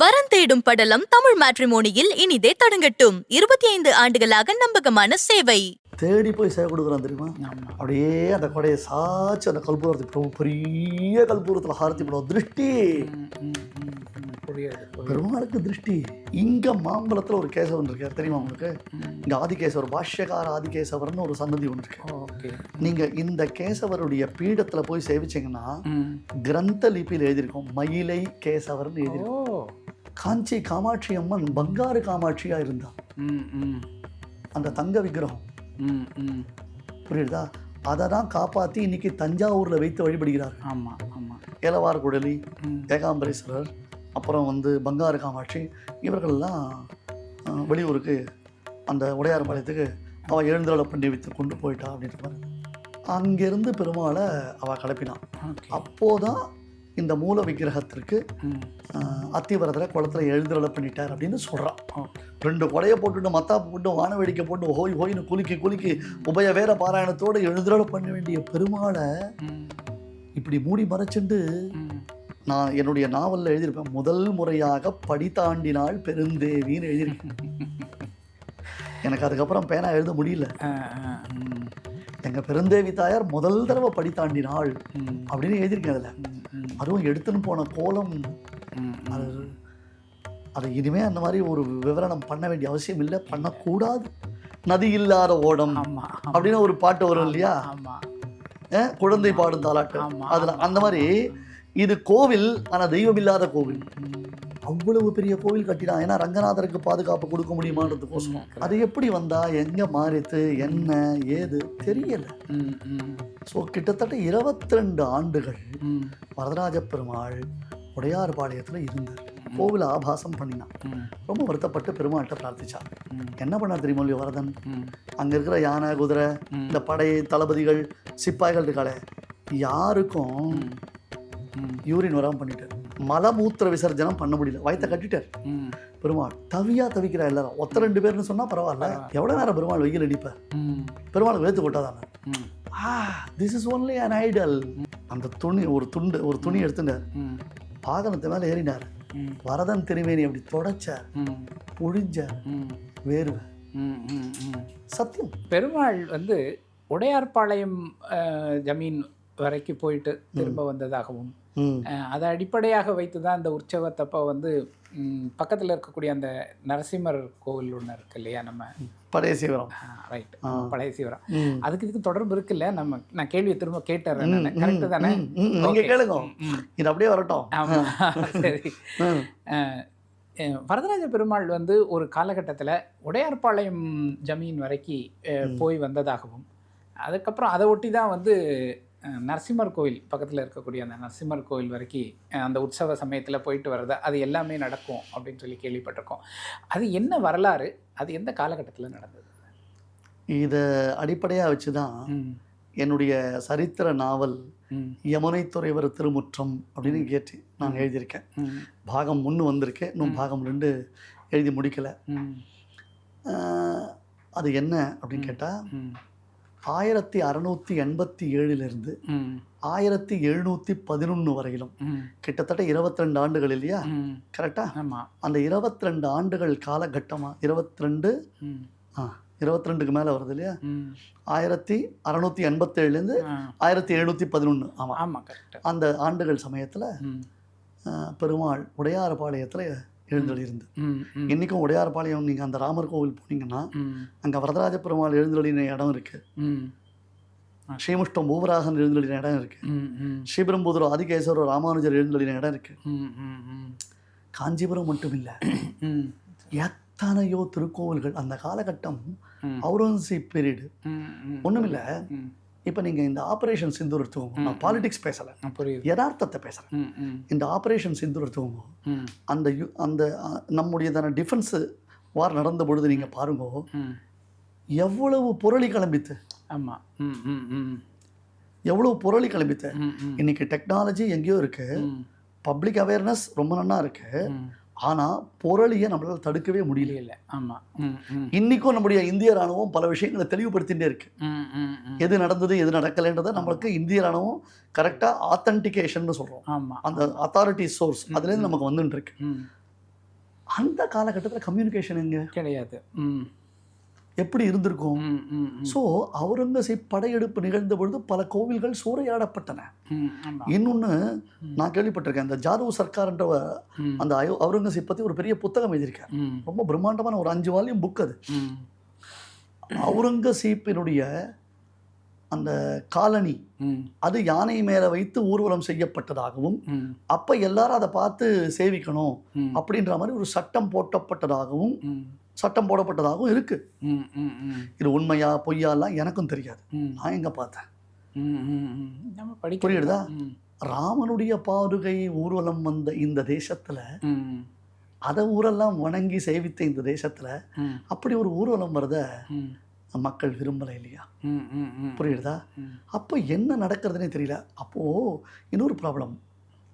வரன் தேடும் படலம் தமிழ் மேட்ரிமோனியில் இனிதே தொடங்கட்டும். இருபத்தி ஐந்து ஆண்டுகளாக நம்பகமான சேவை. தேடி போய் சேவை கொடுக்குறான் தெரியுமா? அப்படியே அந்த கொடையை சாய்ச்சி அந்த கல்பூரத்துக்கு ரொம்ப பெரிய கல்பூரத்தில் ஹாரத்தி போடுவோம் திருஷ்டி. பெருமாளுக்கு திருஷ்டி. இங்க மாம்பழத்துல ஒரு கேசவன் இருக்கார். தெரியுமா உங்களுக்கு? இங்க ஆதிகேசவர் பாஷ்யகார ஆதிகேசவர்னு ஒரு சன்னதி ஒன்று இருக்கு. ஓகே. நீங்க இந்த கேசவருடைய பீடத்துல போய் சேவிச்சீங்கன்னா கிரந்த லிபியில் எழுதியிருக்கோம். மயிலை கேசவர்னு எழுதியிருக்கோம். காஞ்சி காமாட்சி அம்மன் பங்காரு காமாட்சியா இருந்தா. ம் ம். அந்த தங்க விக்கிரகம். ம் ம். புரியுதா? அதை தான் காப்பாற்றி இன்னைக்கு தஞ்சாவூர்ல வைத்து வழிபடுகிறார்கள் ஆமாம் ஆமாம் ஏலவார் குடலி ஏகாம்பரேஸ்வரர் அப்புறம் வந்து பங்காரு காமாட்சி இவர்கள்லாம் வெளியூருக்கு அந்த உடையார்பாளையத்துக்கு அவள் எழுந்தருளை பண்ணி வைத்து கொண்டு போயிட்டா அப்படின்ற மாதிரி அங்கேருந்து பெருமாளை அவள் கிளப்பினான். அப்போதான் இந்த மூல விக்கிரகத்திற்கு அத்திவரத்தில் அத்திவரதரை குளத்துல எழுந்தருளை பண்ணிட்டார் அப்படின்னு சொல்கிறான் ரெண்டு கொடையை போட்டுட்டு மத்தாப்பு போட்டு வான வேடிக்கை போட்டு ஹோய் ஹோய்னு குலுக்கி குலுக்கி உபய வேற பாராயணத்தோடு எழுதுறல பண்ண வேண்டிய பெருமாளை இப்படி மூடி மறைச்சுண்டு நான் என்னுடைய நாவலில் எழுதியிருப்பேன் முதல் முறையாக படித்தாண்டினால் பெருந்தேவின்னு எழுதியிருக்கேன். எனக்கு அதுக்கப்புறம் பேனா எழுத முடியல. எங்கள் பெருந்தேவி தாயார் முதல் தடவை படி தாண்டினாள் ம் அப்படின்னு எழுதியிருக்கேன் அதில். அதுவும் எடுத்துன்னு போன கோலம். அது அது இனிமே அந்த மாதிரி ஒரு விவரணம் பண்ண வேண்டிய அவசியம் இல்லை. பண்ணக்கூடாது. நதி இல்லாத ஓடம் அப்படின்னு ஒரு பாட்டு வரும் இல்லையா? குழந்தை பாடும் தாலாட்டு. அதுல அந்த மாதிரி இது கோவில் ஆனா தெய்வம் இல்லாத கோவில். அவ்வளவு பெரிய கோவில் கட்டினான் ஏன்னா ரங்கநாதருக்கு பாதுகாப்பு கொடுக்க முடியுமான்றதுக்கோசரம். அது எப்படி வந்தா எங்க மாறித்து என்ன ஏது தெரியல. ஸோ கிட்டத்தட்ட 22 ஆண்டுகள் ம். வரதராஜ பெருமாள் உடையார்பாளையத்துல இருந்தார் கோவில் ஆபாசம் பண்ணினான் ரொம்ப வருத்தப்பட்டு பெருமாள்கிட்ட பிரார்த்திச்சான் என்ன பண்ணார் இல்லையோ வரதன் அங்க இருக்கிற யானை குதிரை. இந்த படை தளபதிகள் சிப்பாய்கள் இருக்காளே. யாருக்கும் யூரின் வராம பண்ணிட்டார். மலமூத்திர விசர்ஜனம் பண்ண முடியல. வயத்தை கட்டிட்டார். பெருமாள் தவியா தவிக்கிறா எல்லாரும். ஒத்த ரெண்டு பேர்னு சொன்னா பரவாயில்ல. எவ்வளவு நேரம் பெருமாள் வெயில் அடிப்பார் ம். பெருமாளுக்கு வேத்து கொட்டாதானே? ஆ this is only an idol அந்த துணி ஒரு துண்டு ஒரு துணி எடுத்துட்டார். ம். வாகனத்து மேல ஏறினார். வரதன் திருமேனி அப்படி தொடச்சார். புழிஞ்சார். வேர்வை சத்தியம். பெருமாள் வந்து உடையார்பாளையம் ஜமீன் வரைக்கும் போயிட்டு திரும்ப வந்ததாகவும் அதை அடிப்படையாக வைத்து தான் அந்த உற்சவத்தப்போ வந்து பக்கத்தில் இருக்கக்கூடிய அந்த நரசிம்மர் கோவில் ஒன்று இருக்கு இல்லையா நம்ம? பழைய சிவரம். ரைட். பழைய சிவரம். அதுக்கு இதுக்கு தொடர்பு இருக்குல்ல? நம்ம நான் கேள்வியை திரும்ப கேட்டுறேன் கரெக்டு தானே? ம், ம், நீங்க Okay. கேளுங்க. இது அப்படியே வரட்டும். ஆமா. சரி. வரதராஜ பெருமாள் வந்து ஒரு காலகட்டத்தில் உடையார்பாளையம் ஜமீன் வரைக்கும் போய் வந்ததாகவும் அதுக்கப்புறம் அதை ஒட்டி தான் வந்து நரசிம்மர் கோவில் பக்கத்தில் இருக்கக்கூடிய அந்த நரசிம்மர் கோவில் வரைக்கும் அந்த உற்சவ சமயத்தில் போயிட்டு வர்றது அது எல்லாமே நடக்கும் அப்படின்னு சொல்லி கேள்விப்பட்டிருக்கோம். அது என்ன வரலாறு? அது எந்த காலகட்டத்தில் நடந்தது? இதை அடிப்படையாக வச்சு தான் என்னுடைய சரித்திர நாவல் யமுனை துறைவர் திருமுற்றம் அப்படின்னு கேட்டு நான் எழுதியிருக்கேன். பாகம் ஒன்று வந்திருக்கு. இன்னும் பாகம் ரெண்டு எழுதி முடிக்கலை. அது என்ன அப்படின்னு கேட்டால் ஆயிரத்தி அறநூற்றி எண்பத்தி ஏழுலேருந்து ஆயிரத்தி எழுநூற்றி பதினொன்று வரையிலும் கிட்டத்தட்ட 22 ஆண்டுகள் இல்லையா? கரெக்டாக அந்த 22 ஆண்டுகள் காலகட்டமாக 22 ம். ஆ 22க்கு மேலே வருது இல்லையா? ஆயிரத்தி அறநூற்றி எண்பத்தேழுலேருந்து ஆயிரத்தி எழுநூற்றி பதினொன்று ஆமாம் ஆமாம் அந்த ஆண்டுகள் சமயத்தில் பெருமாள் உடையார்பாளையத்தில் ம் இன்றைக்கும் உடையார்பாளையம் நீங்கள் அந்த ராமர் கோவில் போனீங்கன்னா அங்கே வரதராஜ பெருமாள் எழுந்தொழின இடம் இருக்குது ம். ஸ்ரீமுஷ்டம் பூவராகன் எழுந்தொழின இடம் இருக்குது ம் ஸ்ரீபெரும்புதூர் ஆதிகேஸ்வரர் ராமானுஜர் எழுந்தொழின இடம் இருக்குது ம் காஞ்சிபுரம் மட்டும் இல்லை எத்தனையோ திருக்கோவில்கள் அந்த காலகட்டம். அவுரங்கசீப் பீரியடு. ம் ம். ஒன்றுமில்லை ம். இப்போ நீங்கள் இந்த ஆப்ரேஷன் சிந்தூர் எடுத்துக்கோங்க நான் பாலிடிக்ஸ் பேசலை. யதார்த்தத்தை பேசுகிறேன் இந்த ஆப்ரேஷன் சிந்தூர் எடுத்துக்கோங்க அந்த யு அந்த நம்முடையதான டிஃபென்ஸு வார் நடந்த பொழுது நீங்கள் பாருங்க எவ்வளவு புரளி கிளம்பித்து. ஆமாம் எவ்வளவு புரளி கிளம்பித்து. இன்னைக்கு டெக்னாலஜி எங்கேயோ இருக்கு. ம். பப்ளிக் அவேர்னஸ் ரொம்ப நன்னா இருக்கு. ம். ஆனால் புரளியை நம்மளால் தடுக்கவே முடியல. இல்லை ஆமாம் ம் ம். இன்னைக்கும் நம்முடைய இந்திய ராணுவம் பல விஷயங்களை தெளிவுபடுத்திகிட்டே இருக்கு. ம் ம் ம். எது நடந்தது எது நடக்கலைன்றதை நம்மளுக்கு இந்திய ராணுவம் கரெக்டாக ஆத்தன்டிகேஷன் சொல்கிறோம் ஆமாம் அந்த அத்தாரிட்டி சோர்ஸ் அதுலேருந்து நமக்கு வந்துட்டு இருக்கு ம். அந்த காலகட்டத்தில் கம்யூனிகேஷன் எங்க? கிடையாது. எப்படி இருந்திருக்கும். ஸோ அவுரங்கசீப் படையெடுப்பு நிகழ்ந்த பொழுது பல கோவில்கள் சூறையாடப்பட்டன. இன்னொன்று நான் கேள்விப்பட்டிருக்கேன் அந்த ஜாதவ் சர்க்கார்ன்ற அந்த அவுரங்கசீப் பற்றி ஒரு பெரிய புத்தகம் எழுதியிருக்கார். ம். ரொம்ப பிரம்மாண்டமான ஒரு அஞ்சு வால்யூம் புக் அது. அவுரங்கசீப்பினுடைய அந்த காலனி அது யானை மேலே வைத்து ஊர்வலம் செய்யப்பட்டதாகவும் அப்போ எல்லாரும் அதை பார்த்து சேவிக்கணும் அப்படின்ற மாதிரி ஒரு சட்டம் போட்டப்பட்டதாகவும் சட்டம் போடப்பட்டதாகவும் இருக்கு. இது உண்மையா பொய்யாலாம் எனக்கும் தெரியாது. நான் எங்க பார்த்தேன்? புரியுதா? ராமனுடைய பாதுகை ஊர்வலம் வந்த இந்த தேசத்துல அதை ஊரெல்லாம் வணங்கி சேவித்த இந்த தேசத்துல அப்படி ஒரு ஊர்வலம் வரத மக்கள் விரும்பலை இல்லையா? புரியுதா? அப்போ என்ன நடக்கிறதுனே தெரியல. அப்போ இன்னொரு ப்ராப்ளம்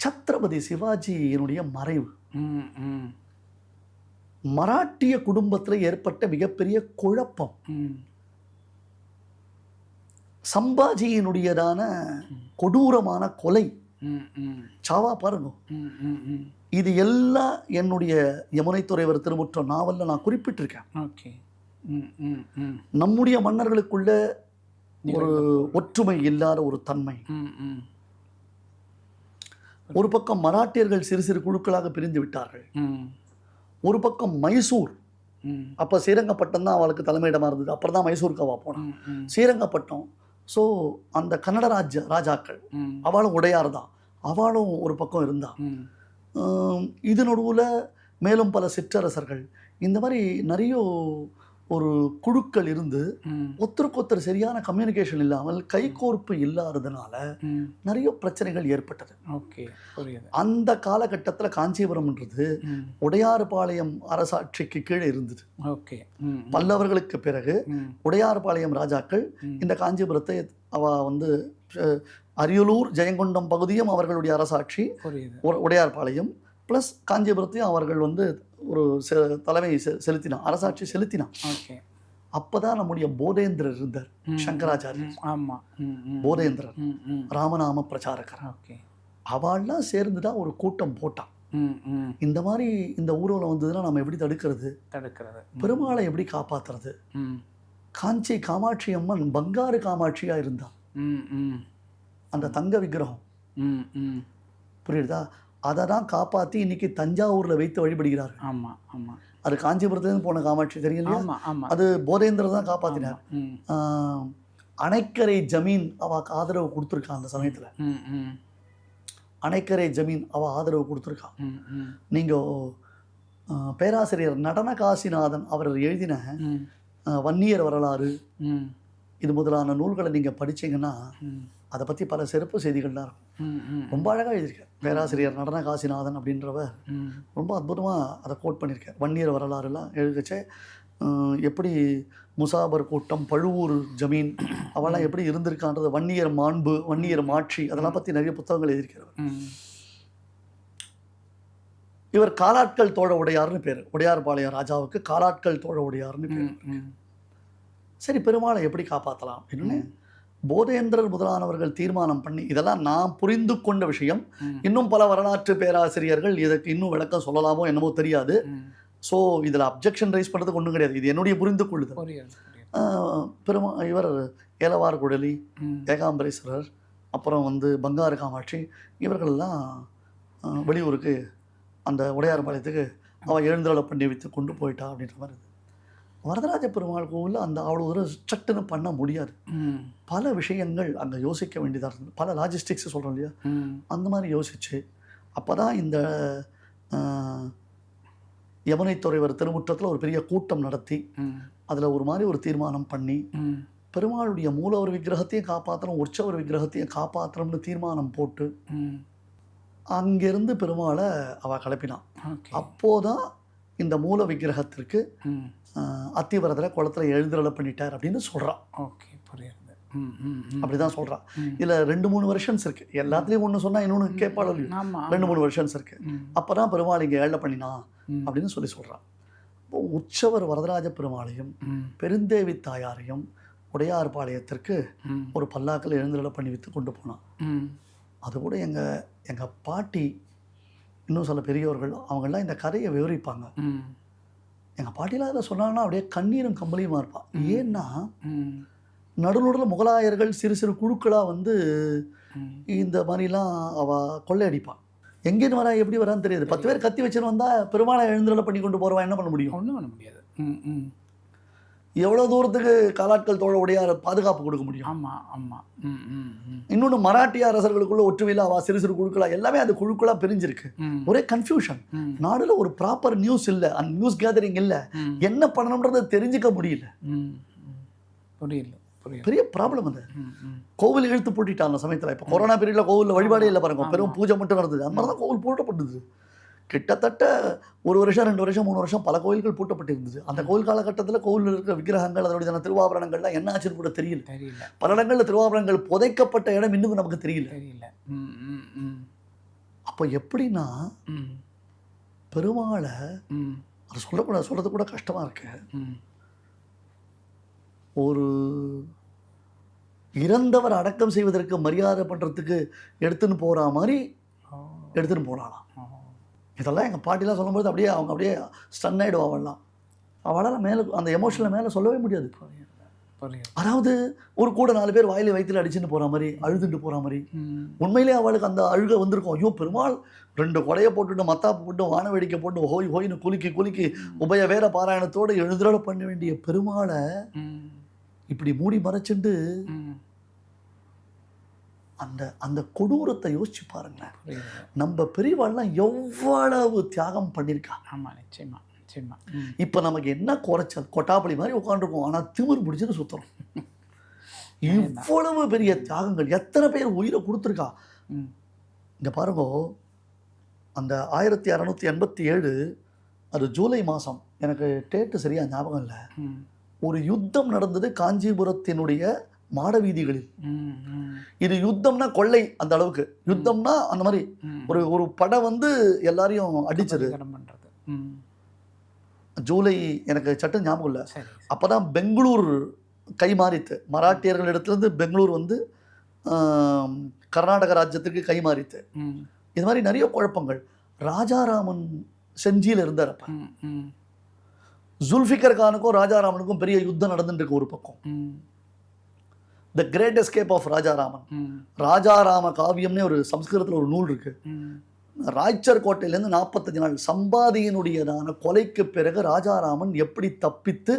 சத்ரபதி சிவாஜியினுடைய மறைவு. ம் ம். மராட்டிய குடும்பத்தில் ஏற்பட்ட மிகப்பெரிய குழப்பம். சம்பாஜியினுடையதான கொடூரமான கொலை. சாவா பாருங்க. இது எல்லாம் என்னுடைய யமுனை துறைவர் திருமுற்ற நாவலில் நான் குறிப்பிட்டிருக்கேன். நம்முடைய மன்னர்களுக்குள்ள ஒரு ஒற்றுமை இல்லாத ஒரு தன்மை. ஒரு பக்கம் மராட்டியர்கள் சிறு சிறு குழுக்களாக பிரிந்து விட்டார்கள். ஒரு பக்கம் மைசூர். அப்போ ஸ்ரீரங்கப்பட்டம் தான் அவளுக்கு தலைமையிடமாக இருந்தது. அப்புறம் தான் மைசூருக்கு அவள் போனான் ஸ்ரீரங்கப்பட்டம் ஸோ அந்த கன்னட ராஜ்ய ராஜாக்கள் அவளும் உடையார் தான். அவளும் ஒரு பக்கம் இருந்தா. இது நடுவில் மேலும் பல சிற்றரசர்கள். இந்த மாதிரி நிறைய ஒரு குழுக்கள் இருந்து ஒருத்தர் சரியான கம்யூனிகேஷன் இல்லாமல் கைகோர்ப்பு இல்லாததுனால நிறைய பிரச்சனைகள் ஏற்பட்டது. ஓகே அந்த காலகட்டத்தில் காஞ்சிபுரம்ன்றது உடையார்பாளையம் அரசாட்சிக்கு கீழே இருந்தது. ஓகே பல்லவர்களுக்கு பிறகு உடையார்பாளையம் ராஜாக்கள். இந்த காஞ்சிபுரத்தை அவ வந்து அரியலூர் ஜெயங்கொண்டம் பகுதியும் அவர்களுடைய அரசாட்சி உடையார்பாளையம் ப்ளஸ் காஞ்சிபுரத்தையும் அவர்கள் வந்து ஒரு செ- தலைமை செ- செலுத்தினான். அரசாட்சி செலுத்தினான். ஓகே அப்பதான் நம்முடைய போதேந்திரர் இருந்தார். சங்கராச்சாரியர். ம் ஆமா. ம் ம் போதேந்திரர். ராமநாம பிரச்சாரகர். ஓகே அவள்லாம் சேர்ந்து தான் ஒரு கூட்டம் போட்டான். இந்த மாதிரி இந்த ஊர்வலம் வந்ததுன்னா நம்ம எப்படி தடுக்கிறது? தடுக்கிறது. பெருமாளை எப்படி காப்பாத்துறது? காஞ்சி காமாட்சி அம்மன் பங்காரு காமாட்சியா இருந்தா ம் ம். அந்த தங்க விக்கிரகம். புரியுதா? அதை தான் காப்பாற்றி இன்னைக்கு தஞ்சாவூரில் வைத்து வழிபடுகிறார்கள். ஆமா ஆமா. அது காஞ்சிபுரத்துலேருந்து போன காமாட்சி தெரியும் அது போதேந்திரர் தான் காப்பாற்றினார் அணைக்கரை ஜமீன் அவக்கு ஆதரவு கொடுத்துருக்கான் அந்த சமயத்தில். அணைக்கரை ஜமீன் அவ ஆதரவு கொடுத்துருக்கான் நீங்கள் பேராசிரியர் நடன காசிநாதன் அவர் எழுதின வன்னியர் வரலாறு இது முதலான நூல்களை நீங்கள் படிச்சீங்கன்னா அதை பற்றி பல சிறப்பு செய்திகள்லாம் இருக்கும். ரொம்ப அழகாக எழுதியிருக்கார். பேராசிரியர் நடன காசிநாதன் அப்படின்றவர் ரொம்ப அற்புதமாக அதை கோட் பண்ணியிருக்கேன் வன்னியர் வரலாறுலாம் எழுதிச்சே எப்படி முசாபர் கூட்டம் பழுவூர் ஜமீன் அவெல்லாம் எப்படி இருந்திருக்கான்றது வன்னியர் மாண்பு வன்னியர் மாட்சி அதெல்லாம் பற்றி நிறைய புத்தகங்கள் எழுதியிருக்கிறவர் இவர் காலாட்கள் தோழ உடையார்னு பேர். உடையார்பாளையம் ராஜாவுக்கு காலாட்கள் தோழ உடையார்னு பேர். சரி பெருமாளை எப்படி காப்பாற்றலாம் அப்படின்னு போதேந்திரர் முதலானவர்கள் தீர்மானம் பண்ணி இதெல்லாம் நான் புரிந்து கொண்ட விஷயம். இன்னும் பல வரலாற்று பேராசிரியர்கள் இதற்கு இன்னும் விளக்கம் சொல்லலாமோ என்னமோ தெரியாது. ஸோ இதில் அப்ஜெக்ஷன் ரைஸ் பண்ணுறதுக்கு ஒன்றும் கிடையாது. இது என்னுடைய புரிந்து ஆஹ் பெருமா இவர் ஏலவார் குழலி ம். ஏகாம்பரேஸ்வரர் அப்புறம் வந்து பங்காரு காமாட்சி இவர்களெல்லாம் ஆஹ் வெளியூருக்கு அந்த உடையார்பாளையத்துக்கு அவள் எழுந்தருளை பண்ணி வைத்து கொண்டு போயிட்டா அப்படின்ற மாதிரி. வரதராஜ பெருமாள் கோவிலில் அந்த அவ்வளோ தூரம் சட்டுன்னு பண்ண முடியாது. பல விஷயங்கள் அங்கே யோசிக்க வேண்டியதாக இருந்தது. பல லாஜிஸ்டிக்ஸ் சொல்கிறோம் இல்லையா? அந்த மாதிரி யோசிச்சு அப்போ தான் இந்த யமுனை துறைவர் திருமுற்றத்தில் ஒரு பெரிய கூட்டம் நடத்தி அதில் ஒரு மாதிரி ஒரு தீர்மானம் பண்ணி பெருமாளுடைய மூலவர் விக்கிரகத்தையும் காப்பாற்றணும் உற்சவர் விக்கிரகத்தையும் காப்பாற்றணும்னு தீர்மானம் போட்டு அங்கேருந்து பெருமாளை அவள் கிளப்பினான். அப்போதான் இந்த மூல விக்கிரகத்திற்கு அத்திவரதரை குளத்தில் எழுந்துருளை பண்ணிட்டார் அப்படின்னு சொல்கிறான் ஓகே புரியுது. ம் ம் ம். அப்படி தான் சொல்கிறான். இதில் ரெண்டு மூணு வருஷன்ஸ் இருக்குது எல்லாத்துலேயும் ஒன்று சொன்னால் இன்னொன்று கேட்பாளோ ரெண்டு மூணு வருஷன்ஸ் இருக்குது அப்போ தான் பெருமாள் இங்கே ஏழை பண்ணினா. அப்படின்னு சொல்லி சொல்கிறான் இப்போ உற்சவர் வரதராஜ பெருமாளையும் பெருந்தேவி தாயாரையும் உடையார்பாளையத்திற்கு ம். ஒரு பல்லாக்கில் எழுந்துருளை பண்ணி வைத்து கொண்டு போனான். அது கூட எங்கள் எங்கள் பாட்டி இன்னும் சில பெரியவர்கள் அவங்கெல்லாம் இந்த கதையை விவரிப்பாங்க. எங்கள் பாட்டிலாம் அதில் சொன்னாங்கன்னா அப்படியே கண்ணீரும் கம்பளியுமா இருப்பான் ஏன்னா ம். நடுநடுவில் முகலாயர்கள் சிறு சிறு குழுக்களாக வந்து இந்த மாதிரிலாம் அவ கொள்ளையடிப்பான் எங்கேன்னு வரா எப்படி வரான்னு தெரியாது. பத்து பேர் கத்தி வச்சுன்னு வந்தா பெருமாளை எழுந்துருள பண்ணி கொண்டு போறவன் என்ன பண்ண முடியும்? ஒன்றும் பண்ண முடியாது. எவ்வளோ தூரத்துக்கு காலாட்கள் தோழ உடையார் பாதுகாப்பு கொடுக்க முடியும்? ஆமாம் ஆமாம் இன்னொன்று மராட்டிய அரசர்களுக்குள்ள ஒற்றுமையில் அவ சிறு சிறு குழுக்களா எல்லாமே அது குழுக்களா பிரிஞ்சிருக்கு. ஒரே கன்ஃபியூஷன் நாடுல ஒரு ப்ராப்பர் நியூஸ் இல்லை அந்த நியூஸ் கேதரிங் இல்லை. என்ன பண்ணணுன்றதை தெரிஞ்சுக்க முடியல. புரியல பெரிய ப்ராப்ளம் அது. கோவில் இழுத்து பூட்டிட்டாங்க அந்த சமயத்தில். இப்போ கொரோனா பீரியட்ல கோவிலில் வழிபாடே இல்லை பாருங்க. பெரும் பூஜை மட்டும் நடந்தது. அந்த மாதிரி தான் கோவில் பூட்டப்பட்டது கிட்டத்தட்ட ஒரு வருஷம் ரெண்டு வருஷம் மூணு வருஷம் பல கோயில்கள் பூட்டப்பட்டிருந்தது. அந்த கோவில் காலகட்டத்தில் கோவிலில் இருக்கிற விக்கிரகங்கள் அதனுடைய திருவாபரணங்கள்லாம் என்ன ஆச்சுன்னு கூட தெரியல. தெரியல. பல இடங்களில் திருவாபரணங்கள் புதைக்கப்பட்ட இடம் இன்னும் நமக்கு தெரியல. அப்போ எப்படின்னா பெருமாளை அது சொல்லக்கூட சொல்கிறது கூட கஷ்டமாக இருக்கு. ஒரு இறந்தவர் அடக்கம் செய்வதற்கு மரியாதை பண்ணுறதுக்கு எடுத்துன்னு போகிற மாதிரி எடுத்துன்னு போனாலாம் ஓ இதெல்லாம் எங்கள் பாட்டிலாம் சொல்லும்போது அப்படியே அவங்க அப்படியே ஸ்டன் ஆகிடுவா அவள்லாம் அவளால் மேலே அந்த எமோஷனில் மேலே சொல்லவே முடியாது. அதாவது ஒரு கூட நாலு பேர் வாயில வயிற்றுல அடிச்சுட்டு போகிற மாதிரி அழுதுட்டு போகிற மாதிரி உண்மையிலே அவளுக்கு அந்த அழுகை வந்திருக்கும். ஐயோ பெருமாள் ரெண்டு கொடையை போட்டுட்டு மத்தாப்பு போட்டு வான வேடிக்கை போட்டு ஹோய் ஹோய்னு குலுக்கி குலுக்கி உபய வேற பாராயணத்தோடு எழுதுறோட பண்ண வேண்டிய பெருமாளை இப்படி மூடி மறைச்சிட்டு ம். அந்த அந்த கொடூரத்தை யோசிச்சு பாருங்களேன். நம்ம பெரியவாள்லாம் எவ்வளவு தியாகம் பண்ணியிருக்கா? ஆமாம் நிச்சயமா நிச்சயமா. இப்போ நமக்கு என்ன குறைச்சல்? கொட்டாப்பளி மாதிரி உட்காந்துருக்கோம் ஆனால் திமிர் பிடிச்சிட்டு சுத்துறோம். இவ்வளவு பெரிய தியாகங்கள். எத்தனை பேர் உயிரை கொடுத்துருக்கா? இங்க பாருங்க. அந்த ஆயிரத்தி அறநூற்றி எண்பத்தி ஏழு அது ஜூலை மாதம் எனக்கு டேட்டு சரியா ஞாபகம் இல்லை. ஒரு யுத்தம் நடந்தது காஞ்சிபுரத்தினுடைய மாட வீதிகளில் இது யுத்தம்னா கொள்ளை அந்த அளவுக்கு. யுத்தம்னா அந்த மாதிரி ஒரு ஒரு படம் வந்து எல்லாரையும் அடிச்சது. ஜூலை எனக்கு சட்டு ஞாபகம் இல்லை. சரி அப்பதான் பெங்களூர் கை மாறித்து மராட்டியர்கள் இடத்துலேருந்து பெங்களூர் வந்து கர்நாடக ராஜ்யத்துக்கு கை மாறித்து. இது மாதிரி நிறைய குழப்பங்கள். ராஜாராமன் செஞ்சியில் இருந்தார் அப்ப. ஜுல்ஃபிகர் கானுக்கும் ராஜாராமனுக்கும் பெரிய யுத்தம் நடந்துட்டு இருக்கு ஒரு பக்கம். The great escape of Rajaraman. Rajarama காவியம்னே ஒரு சம்ஸ்கிருதத்தில் ஒரு நூல் இருக்கு. ராய்ச்சர் கோட்டையிலேருந்து நாற்பத்தஞ்சு நாள் சம்பாதியினுடையதான கொலைக்கு பிறகு ராஜாராமன் எப்படி தப்பித்து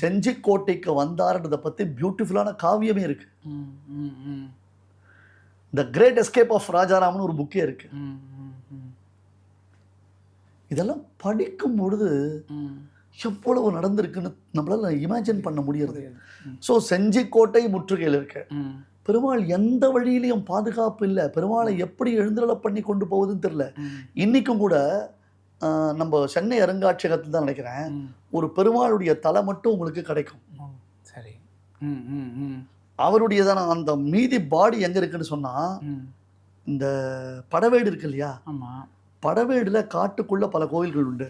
செஞ்சி கோட்டைக்கு வந்தாருன்றதை பற்றி பியூட்டிஃபுல்லான காவியமே இருக்கு. The great escape of Rajaraman ஒரு புக்கே இருக்கு. இதெல்லாம் படிக்கும் பொழுது எவ்வளவு நடந்திருக்குன்னு நம்மளால இமேஜின் பண்ண முடியறது. ஸோ செஞ்சி கோட்டை முற்றுகையில் இருக்கு. பெருமாள் எந்த வழியிலையும் பாதுகாப்பு இல்லை. பெருமாளை எப்படி எழுந்துருள பண்ணி கொண்டு போகுதுன்னு தெரியல. ம். இன்னைக்கும் கூட நம்ம சென்னை அருங்காட்சியகத்தில் தான் நினைக்கிறேன். ஒரு பெருமாளுடைய தலை மட்டும் உங்களுக்கு கிடைக்கும். சரி. ம் ம் ம். அவருடையதான அந்த மீதி பாடி எங்க இருக்குன்னு சொன்னா ம். இந்த படவேடு இருக்கு இல்லையா? ஆமாம் படவேடுல காட்டுக்குள்ள பல கோயில்கள் உண்டு.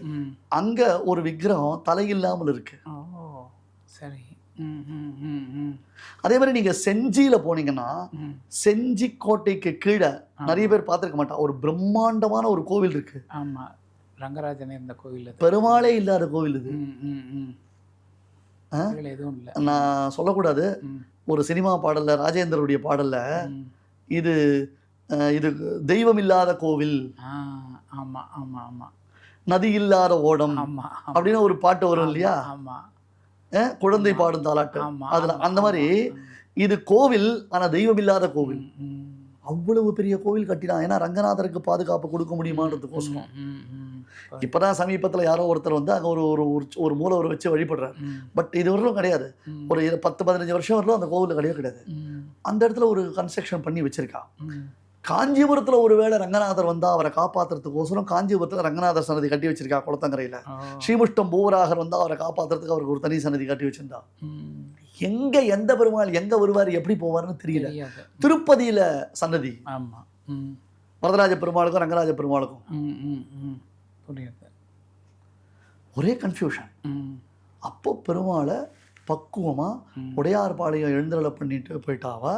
அங்க ஒரு விக்கிரகம் தலையில்லாமல் இருக்கு. சரி. ம் ம் ம் ம். அதே மாதிரி நீங்க செஞ்சியில போனீங்கன்னா செஞ்சி கோட்டைக்கு கீழே நிறைய பேர் பார்த்திருக்க மாட்டா ஒரு பிரம்மாண்டமான ஒரு கோவில் இருக்கு. ஆமாம் ரங்கராஜன் இருந்த கோவில் பெருமாளே இல்லாத கோவில் இது. எதுவும் இல்லை. நான் சொல்லக்கூடாது. ஒரு சினிமா பாடல்ல ராஜேந்தருடைய பாடல்ல இது இது தெய்வம் இல்லாத கோவில். ஆமாம் ஆமாம் ஆமாம் நதி இல்லாத ஓடம் ஆமாம் அப்படின்னு ஒரு பாட்டு வரும் இல்லையா? ஆமாம் குழந்தை பாடும் தாலாட்டு. அதுல அந்த மாதிரி இது கோவில் ஆனா தெய்வம் இல்லாத கோவில் அவ்வளவு பெரிய கோவில் கட்டினான் ஏன்னா ரங்கநாதருக்கு பாதுகாப்பு கொடுக்க முடியுமான்றதுக்கோசரம். இப்பதான் சமீபத்துல யாரோ ஒருத்தர் வந்து அங்க ஒரு ஒரு ஒரு- ஒரு மூலவரை வச்சு வழிபடுறாரு. பட் இது வரலும் கிடையாது. ஒரு பத்து பதினஞ்சு வருஷம் வரலும் அந்த கோவில் கிடையவே கிடையாது. அந்த இடத்துல ஒரு கன்ஸ்ட்ரக்ஷன் பண்ணி வச்சிருக்கா. காஞ்சிபுரத்துல ஒருவேளை ரங்கநாதர் வந்தா அவரை காப்பாத்துறதுக்கோசரம் காஞ்சிபுரத்துல ரங்கநாதர் சன்னதி கட்டி வச்சிருக்கா குளத்தங்கரையில. ஸ்ரீமுஷ்டம் பூவராகர் வந்தா அவரை காப்பாத்துறதுக்கு அவருக்கு ஒரு தனி சன்னதி கட்டி வச்சிருந்தா. எங்க எந்த பெருமாள் எங்க வருவார் எப்படி போவார்னு தெரியல. திருப்பதியில சன்னதி. ஆமாம் வரதராஜ பெருமாளுக்கும் ரங்கராஜ பெருமாளுக்கும். ஒரே கன்ஃபியூஷன் அப்போ பெருமாளை பக்குவமா ம். உடையார்பாளையம் எழுந்தருளை பண்ணிட்டு போயிட்டாவா?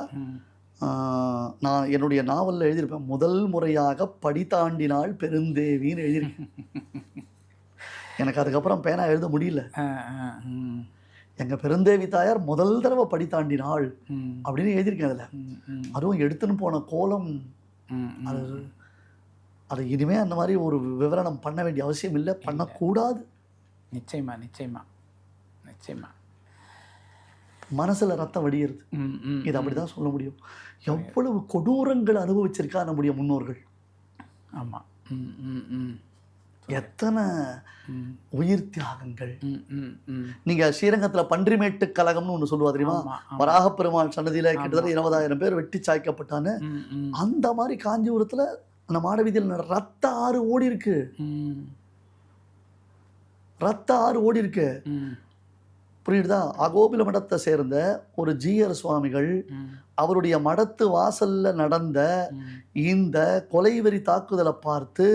நான் என்னுடைய நாவலில் எழுதியிருப்பேன் முதல் முறையாக படி தாண்டினாள் பெருந்தேவின்னு எழுதியிருக்கேன். எனக்கு அதுக்கப்புறம் பேனா எழுத முடியல. எங்கள் பெருந்தேவி தாயார் முதல் தடவை படி தாண்டினாள் ம், அப்படின்னு எழுதியிருக்கேன் அதில். அதுவும் எடுத்துன்னு போன கோலம். அது அது இனிமே அந்த மாதிரி ஒரு விவரணம் பண்ண வேண்டிய அவசியம் இல்லை. பண்ணக்கூடாது. நிச்சயமா நிச்சயமா. நிச்சயமா. மனசுல ரத்தம் வடிகிறது இது அப்படிதான் சொல்ல முடியும். எவ்வளவு கொடூரங்கள் அனுபவிச்சிருக்கா நம்முடைய முன்னோர்கள்? ஆமா. ம், ம், ம், எத்தனை உயிர் தியாகங்கள். நீங்க ஸ்ரீரங்கத்துல பன்றிமேட்டு கழகம்னு ஒண்ணு சொல்லுவா தெரியுமா. வராக பெருமாள் சன்னதியில கிட்டத்தட்ட இருபதாயிரம் பேர் வெட்டி சாய்க்கப்பட்டான்னு. அந்த மாதிரி காஞ்சிபுரத்துல அந்த மாடவீதியில் ரத்த ஆறு ஓடி இருக்கு ரத்த ஆறு ஓடி இருக்கு புரியுதா? அகோபில மடத்தை சேர்ந்த ஒரு ஜீயர் சுவாமிகள் அவருடைய மடத்து வாசல்ல நடந்த இந்த கொலைவெறி தாக்குதலை பார்த்து.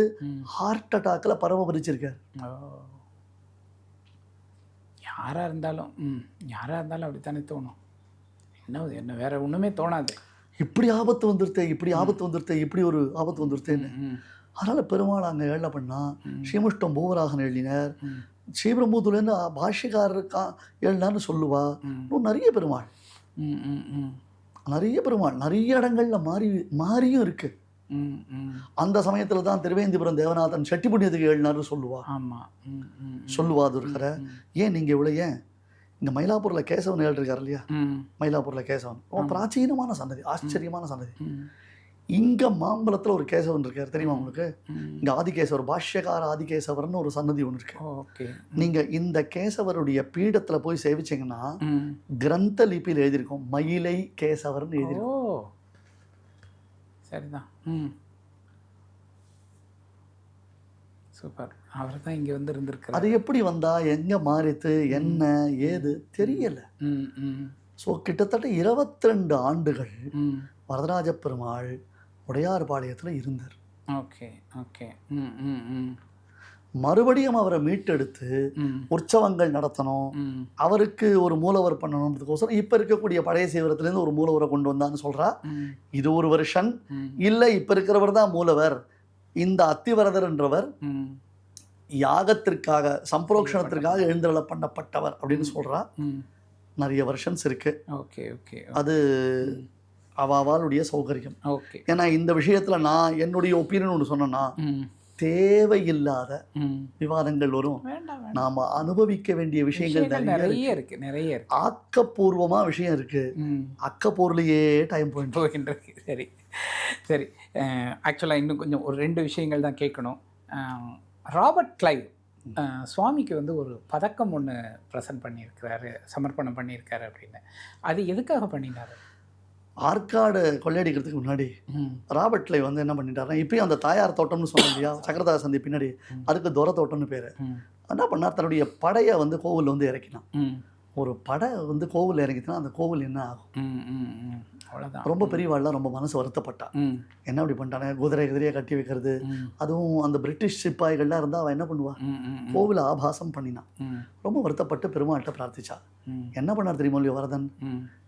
ஹார்ட் அட்டாக்ல பரமபரிச்சிருக்கார் யாரா இருந்தாலும் யாரா இருந்தாலும் அப்படித்தானே தோணும். என்ன என்ன வேற ஒண்ணுமே தோணாது. இப்படி ஆபத்து வந்துருத்தே இப்படி ஆபத்து வந்துருத்தே இப்படி ஒரு ஆபத்து வந்துருத்தேன்னு. அதனால பெருமாள் அங்க ஏழை பண்ணா ம், ஸ்ரீமுஷ்டம் பூவராகன் எழுதினார். ம், ஸ்ரீபெரும்புத்தூர்லேருந்து பாஷ்யக்காரர் கா எழுதினார்னு சொல்லுவா. இன்னும் நிறைய பெருமாள். நிறைய பெருமாள். நிறைய இடங்கள்ல மாறி மாறியும் இருக்கு. அந்த சமயத்துல தான் திருவேந்திபுரம் தேவநாதன் செட்டி புண்ணியத்துக்கு எழுதினார்னு சொல்லுவா. ஆமா. ம், ம், ம். சொல்லுவா ம், ஏன் நீங்க இவ்வளவு ஏன்? இங்க மயிலாப்பூர்ல கேசவன் எழுதிருக்காரு இல்லையா? ம், மயிலாப்பூர்ல கேசவன். ரொம்ப பிராச்சீனமான சன்னதி ஆச்சரியமான ம், இங்க மாம்பலத்துல ஒரு கேசவன் இருக்காரு. தெரியுமா உங்களுக்கு. இங்க ஆதிகேசவர் பாஷ்யகார ஆதிகேசவர்னு ஒரு சன்னதி ஒன்று இருக்கு. ஓகே. நீங்க இந்த கேசவருடைய பீடத்துல போய் சேவிச்சீங்கன்னா. கிரந்த லிபியில் எழுதியிருக்கோம். மயிலை கேசவர்னு எழுதியிருக்கோம். சரிதான். ம். சூப்பர். அவர் தான் இங்கே வந்து இருந்திருக்கிறார். அது எப்படி வந்தா? எங்க மாறித்து? என்ன? ஏது? தெரியல. ஸோ கிட்டத்தட்ட 22 ஆண்டுகள் ம். வரதராஜ பெருமாள் உடையார்பாளையத்துல இருந்தார். Okay okay. ம் ம் ம். மறுபடியும் அவரை மீட்டெடுத்து உற்சவங்கள் நடத்தணும். அவருக்கு ஒரு மூலவர் பண்ணணுன்றதுக்கோசரம் இப்போ இருக்கக்கூடிய பழைய சீவரத்துலேருந்து ஒரு மூலவரை கொண்டு வந்தான்னு சொல்றா. ம். இது ஒரு வருஷன். இல்லை இப்போ இருக்கிறவர் தான் மூலவர். இந்த அத்திவரதர் என்றவர் ம். யாகத்திற்காக சம்பரோக்ஷணத்திற்காக எழுந்தருள பண்ணப்பட்டவர் அப்படின்னு சொல்றா. ம். நிறைய வருஷன்ஸ் இருக்கு. ஓகே ஓகே அது அவாவாளுடைய சௌகரியம். ஓகே. ஏன்னா இந்த விஷயத்துல நான் என்னுடைய ஒப்பீனியன் ஒன்று சொன்னேன்னா தேவையில்லாத விவாதங்கள் வரும். நாம அனுபவிக்க வேண்டிய விஷயங்கள் நிறைய இருக்கு. நிறைய இருக்கு. நிறைய இருக்கு. ஆக்கப்பூர்வமா விஷயம் இருக்கு. அக்கப்பூர்லயே டைம் பாயிண்ட் போகின்றது சரி. சரி. ஆக்சுவலாக இன்னும் கொஞ்சம் ஒரு ரெண்டு விஷயங்கள் தான் கேட்கணும். ராபர்ட் கிளைவ் சுவாமிக்கு வந்து ஒரு பதக்கம் ஒன்று ப்ரெசன்ட் பண்ணியிருக்கிறாரு சமர்ப்பணம் பண்ணியிருக்காரு அப்படின்னு. அது எதுக்காக பண்ணினாரு? ஆற்காடு கொள்ளையடிக்கிறதுக்கு முன்னாடி ராபர்ட்ல வந்து என்ன பண்ணிட்டாருன்னா இப்பயும் அந்த தாயார் தோட்டம்னு சொன்னோம் இல்லையா? சக்கரதார சந்தி பின்னாடி. அதுக்கு துர தோட்டம்னு பேரு. என்ன பண்ணார்? தன்னுடைய படையை வந்து கோவில்ல வந்து இறக்கினான் ஒரு படை வந்து கோவில் இறங்கிச்சுன்னா அந்த கோவில் என்ன ஆகும்? அவ்வளோதான் ரொம்ப பெரியவாள்லாம் ரொம்ப மனசு வருத்தப்பட்டா. என்ன அப்படி பண்ணிட்டானே? குதிரை குதிரையை கட்டி வைக்கிறது. அதுவும் அந்த பிரிட்டிஷ் சிப்பாய்கள்லாம் இருந்தால் அவன் என்ன பண்ணுவா? கோவில் ஆபாசம் பண்ணினான் ரொம்ப வருத்தப்பட்டு பெருமாள்கிட்ட பிரார்த்திச்சா. என்ன பண்ணார் இல்லையோ வரதன்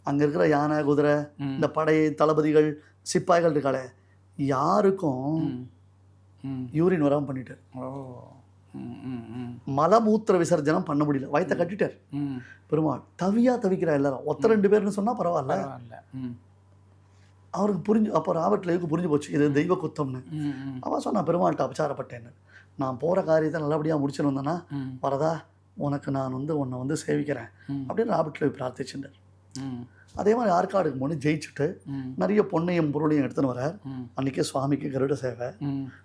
அங்கே இருக்கிற யானை குதிரை இந்த படை தளபதிகள் சிப்பாய்கள் இருக்காளே. யாருக்கும் யூரின் வராமல் பண்ணிட்டார். ம் மலமூத்திர விசர்ஜனம் பண்ண முடியல. வயித்தை கட்டிட்டார். பெருமாள் தவியா தவிக்கிறா எல்லாரும் ஒத்த ரெண்டு பேர்னு சொன்னா பரவாயில்ல. அவருக்கு புரிஞ்சு அப்போ ராபர்ட் லேவுக்கு புரிஞ்சு போச்சு இது தெய்வ குத்தம்னு. அவன் சொன்னா பெருமாள்கிட்ட அபச்சாரப்பட்டேன்னு. நான் போற காரியத்தை நல்லபடியாக முடிச்சுன்னு வந்தேன்னா வரதா உனக்கு நான் வந்து உன்னை வந்து சேவிக்கிறேன். அப்படின்னு ராபர்ட் லேவ் பிரார்த்திச்சுட்டார். அதே மாதிரி ஆற்காடுக்கு போன ஜெயிச்சுட்டு நிறைய பொண்ணையும் பொருளையும் எடுத்துன்னு வரார். ம். அன்னைக்கே சுவாமிக்கு கருட சேவை.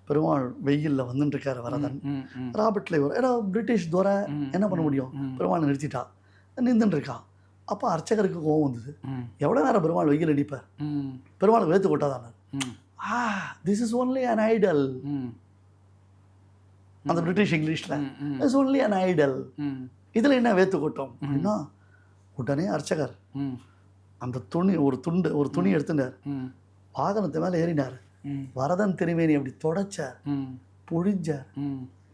பெருமாள் வெயில்ல வந்துட்டு இருக்காரு வரதன். ம் ம் ராபர்ட் லேவ் ஏன்னா பிரிட்டிஷ் ம், என்ன பண்ண முடியும்? பெருமாள் நிறுத்திட்டா. நின்றுட்டு இருக்கான் அப்போ அர்ச்சகருக்கு கோவம் வந்தது. எவ்வளோ நேரம் பெருமாள் வெயில் அடிப்பார்? பெருமாள் வேத்து கொட்டாதானார் ம், ஆ this is only an idol அந்த பிரிட்டிஷ் இங்கிலீஷில். இட்ஸ் ஒன்லி அன் ஐடல் இதில் என்ன வேத்து கொட்டும்? அப்படின்னா உடனே அர்ச்சகர் அந்த துணி ஒரு துண்டு ஒரு துணி எடுத்துட்டார். ம், வாகனத்து மேலே ஏறினார். வரதன் திருமேனி அப்படி தொடச்சார். புழிஞ்சார்.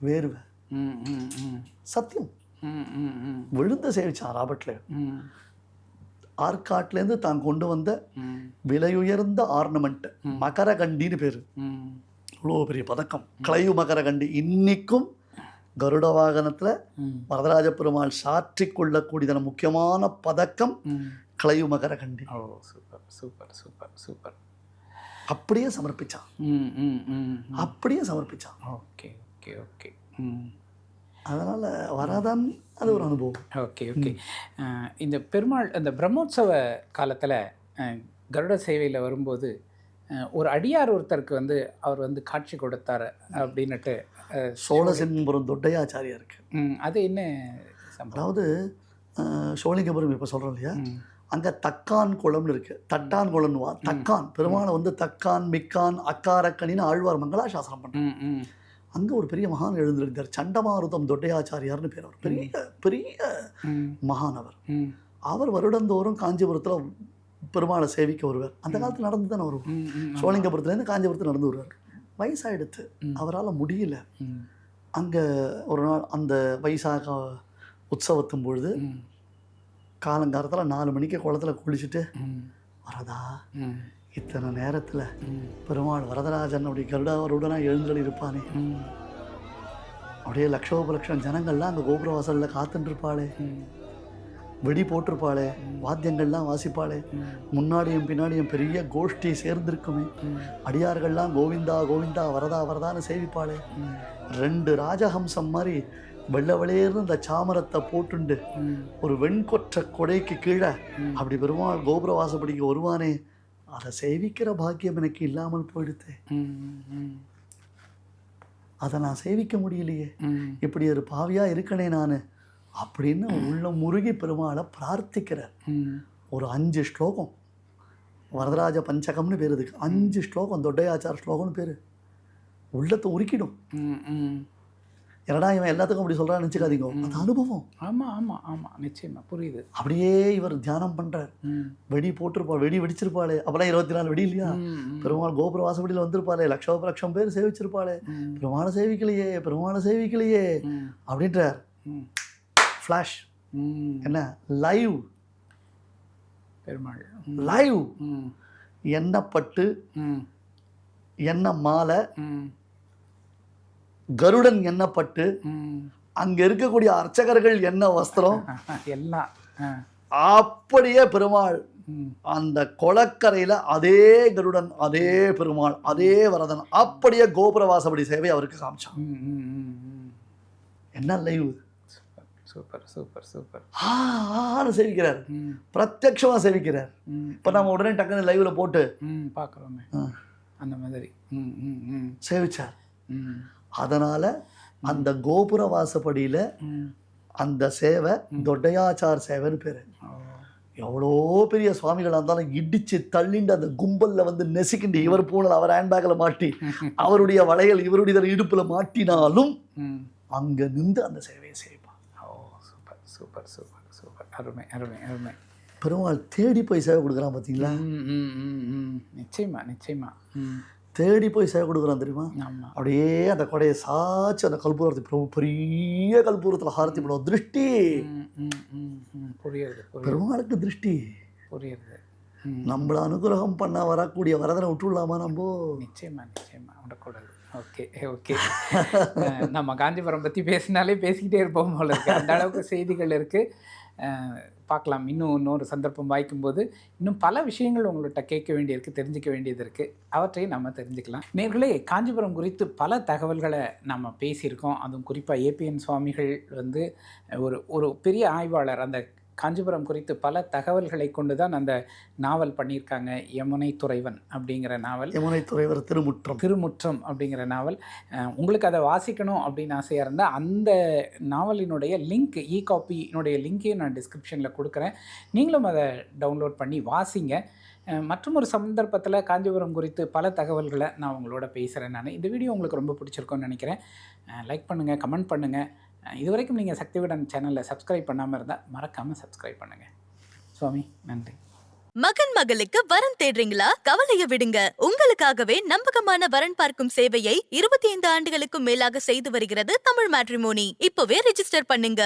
வேர்வை சத்தியம். விழுந்த சேவிச்சான் ராபர்ட்ல. ஆற்காட்டிலேருந்து தான் கொண்டு வந்த விலையுயர்ந்த ஆர்னமெண்ட். மகரகண்டின்னு பேர். இவ்வளோ பெரிய பதக்கம். கிளைவு மகரகண்டி. இன்னிக்கும் கருட வாகனத்தில் வரதராஜ பெருமாள் சாற்றி கொள்ளக்கூடியதான முக்கியமான பதக்கம் ம். கிளைவு மகரகண்டி ஓ சூப்பர் சூப்பர் சூப்பர் சூப்பர். அப்படியே சமர்ப்பிச்சான். ம் ம் ம் அப்படியே சமர்ப்பிச்சான். Okay okay okay. ம். அதனால் வரதான் அது ஒரு அனுபவம். Okay okay. இந்த பெருமாள் அந்த பிரம்மோற்சவ காலத்தில் கருட சேவையில் வரும்போது ஒரு அடியார் ஒருத்தருக்கு வந்து அவர் வந்து காட்சி கொடுத்தாரு அப்படின்னுட்டு சோழசின்புரம் தொட்டையாச்சாரியாருக்கு. ம், அது என்ன அதாவது சோழிங்கபுரம் இப்போ சொல்கிறோம் இல்லையா? அங்கே தக்கான் குளம்னு இருக்கு. தட்டான் குளம்னுவா தக்கான். பெருமாளை வந்து தக்கான் மிக்கான் அக்காரக்கனின்னு ஆழ்வார் மங்களாசாசனம் பண்ணுறாங்க ம் ம். அங்கே ஒரு பெரிய மகான் எழுந்திருந்தார் சண்டமாருதம் தொட்டையாச்சாரியார்னு பேர் அவர். பெரிய பெரிய ம். மகான் அவர் வருடந்தோறும் காஞ்சிபுரத்தில் பெருமாளை சேவிக்க வருவார். அந்த காலத்தில் நடந்து தானே வருவார். சோழிங்கபுரத்துலேருந்து காஞ்சிபுரத்தில் நடந்து வருவார். வயசாயிடுத்து. ம். அவரால் முடியல. அங்கே ஒரு நாள் அந்த வைசாக உற்சவத்தும் பொழுது காலங்காலத்தில் நாலு மணிக்கு குளத்துல குளிச்சுட்டு வரதா? இத்தனை நேரத்தில் பெருமாள் வரதராஜன் அப்படி கருடாவருடனாக எழுந்தருளி இருப்பானே. அப்படியே லட்சோப லட்சம் ஜனங்கள்லாம் அங்கே கோபுர வாசலில் காத்துட்டு இருப்பாளே ம், வெடி போட்டிருப்பாளே வாத்தியங்கள்லாம் வாசிப்பாளே. முன்னாடியும் பின்னாடியும் பெரிய கோஷ்டி சேர்ந்திருக்குமே. அடியார்கள்லாம் கோவிந்தா கோவிந்தா வரதா வரதான்னு சேவிப்பாளே. ரெண்டு ராஜஹம்சம் மாதிரி வெள்ளை வெளியேர்னு இந்த சாமரத்தை போட்டுண்டு ஒரு வெண்கொற்ற கொடைக்கு கீழே. அப்படி பெருமாள் கோபுர வாசப்படிக்கு வருவானே அதை சேவிக்கிற பாக்கியம் எனக்கு இல்லாமல் போயிடுத்தே. அதை நான் சேவிக்க முடியலையே. இப்படி ஒரு பாவியா இருக்கனே நான் அப்படின்னு உள்ள முருகி பெருமாளை பிரார்த்திக்கிறார். ஒரு அஞ்சு ஸ்லோகம். வரதராஜ பஞ்சகம்னு பேர் இதுக்கு அஞ்சு ஸ்லோகம் தொட்டையாச்சார ஸ்லோகம்னு பேர். உள்ளத்தை உருக்கிடும். என்னடா இவன் எல்லாத்துக்கும் அப்படி சொல்கிறான்னு நினச்சிக்காதீங்க. அது அனுபவம். ஆமா ஆமா ஆமா. நிச்சயமா புரியுது. அப்படியே இவர் தியானம் பண்றார். ம், வெடி போட்டிருப்பாள் வெடி வெடிச்சிருப்பாளே. அப்பெல்லாம் இருபத்தி நாலு வெடி இல்லையா? பெருமாள் கோபுர வாசப்படியில் வந்திருப்பாளே. லட்சோப லட்சம் பேர் சேவிச்சிருப்பாளே. பெருமாளை சேவிக்கலையே பெருமாளை சேவிக்கலையே அப்படின்றார். ஃப்ளாஷ். என்ன? லைவ் பெருமாள். லைவ் ம், எண்ணப்பட்டு ம், எண்ண மாலை கருடன் எண்ணப்பட்டு ம். அங்க இருக்கக்கூடிய அர்ச்சகர்கள் என்ன வஸ்திரம்? எல்லாம். அப்படியே பெருமாள். அந்த கொளக்கரையில அதே கருடன் அதே பெருமாள் அதே வரதன் அப்படியே கோபுர வாசப்படி சேவை அவருக்கு காமிச்சான். என்ன லைவ்? Super super super. ஆன்னு சேவிக்கிறார். ம், பிரத்யக்ஷமா சேவிக்கிறார். இப்போ நம்ம உடனே டக்குன்னு லைவ்ல போட்டு. ம் பார்க்குறோமே. ஆ, அந்த மாதிரி. சேவிச்சார். அதனால அந்த கோபுர வாசப்படியில அந்த சேவை தொட்டையாச்சார் சேவைன்னு பேரு. எவ்வளோ பெரிய சுவாமிகளாக இருந்தாலும் இடிச்சு தள்ளிண்டு அந்த கும்பல்ல வந்து நெசுக்கிண்டு இவர் பூனல் அவர் ஹேண்ட்பேக்ல மாட்டி அவருடைய வளையல் இவருடைய இடுப்புல மாட்டினாலும் அங்க நின்று அந்த சேவையை செய்வார் ஓ சூப்பர் சூப்பர் சூப்பர் சூப்பர். அருமை அருமை அருமை. பெருமாள் தேடி போய் சேவை கொடுக்குறான் பார்த்தீங்களா நிச்சயமா நிச்சயமா. தேடி போய் சேவை கொடுக்குறான் தெரியுமா? அப்படியே அந்த கொடையை சாச்சு அந்த கல்பூரத்தை பெரிய கல்பூரத்தில் ஹாரத்தி பண்ணுவோம் திருஷ்டி. புரியுது பெருமாளுக்கு திருஷ்டி. புரியுது. நம்மள அனுகிரகம் பண்ண வரக்கூடிய வரதனை விட்டுடலாமா நம்ம? நிச்சயமா நிச்சயமா. விடக்கூடாது ஓகே ஓகே. நம்ம காஞ்சிபுரம் பற்றி பேசினாலே பேசிக்கிட்டே இருப்போம் போல இருக்கு. அந்த அளவுக்கு செய்திகள் இருக்குது பார்க்கலாம். இன்னும் இன்னொரு சந்தர்ப்பம் வாய்க்கும்போது இன்னும் பல விஷயங்கள் உங்கள்கிட்ட கேட்க வேண்டியிருக்கு தெரிஞ்சுக்க வேண்டியது இருக்குது அவற்றையும் நம்ம தெரிஞ்சுக்கலாம். நேர்களே காஞ்சிபுரம் குறித்து பல தகவல்களை நம்ம பேசியிருக்கோம். அதுவும் குறிப்பாக ஏபிஎன் சுவாமிகள் வந்து ஒரு ஒரு பெரிய ஆய்வாளர். அந்த காஞ்சிபுரம் குறித்து பல தகவல்களை கொண்டு தான் அந்த நாவல் பண்ணியிருக்காங்க யமுனை துறைவன் அப்படிங்கிற நாவல். யமுனை துறைவர் திருமுற்றம் திருமுற்றம் அப்படிங்கிற நாவல். உங்களுக்கு அதை வாசிக்கணும் அப்படின்னு ஆசையாக இருந்தால் அந்த நாவலினுடைய லிங்க் இ காப்பியினுடைய லிங்க்கையும் நான் டிஸ்கிரிப்ஷனில் கொடுக்குறேன். நீங்களும் அதை டவுன்லோட் பண்ணி வாசிங்க. மற்றும் ஒரு சந்தர்ப்பத்தில் காஞ்சிபுரம் குறித்து பல தகவல்களை நான் உங்களோட பேசுகிறேன் நான். இந்த வீடியோ உங்களுக்கு ரொம்ப பிடிச்சிருக்கும்னு நினைக்கிறேன். லைக் பண்ணுங்கள் கமெண்ட் பண்ணுங்கள் இது வரைக்கும் நீங்கள் சக்திவிடன் சேனலை சப்ஸ்கிரைப் பண்ணாமல் இருந்தால் மறக்காமல் சப்ஸ்கிரைப் பண்ணுங்கள் சுவாமி நன்றி. மகன் மகளுக்கு வரன் தேடுறீங்களா? கவலைய விடுங்க. உங்களுக்காகவே நம்பகமான வரன் பார்க்கும் சேவையை இருபத்தி ஐந்து ஆண்டுகளுக்கும் மேலாக செய்து வருகிறது தமிழ் மேட்ரிமோனி. இப்பவே ரிஜிஸ்டர் பண்ணுங்க.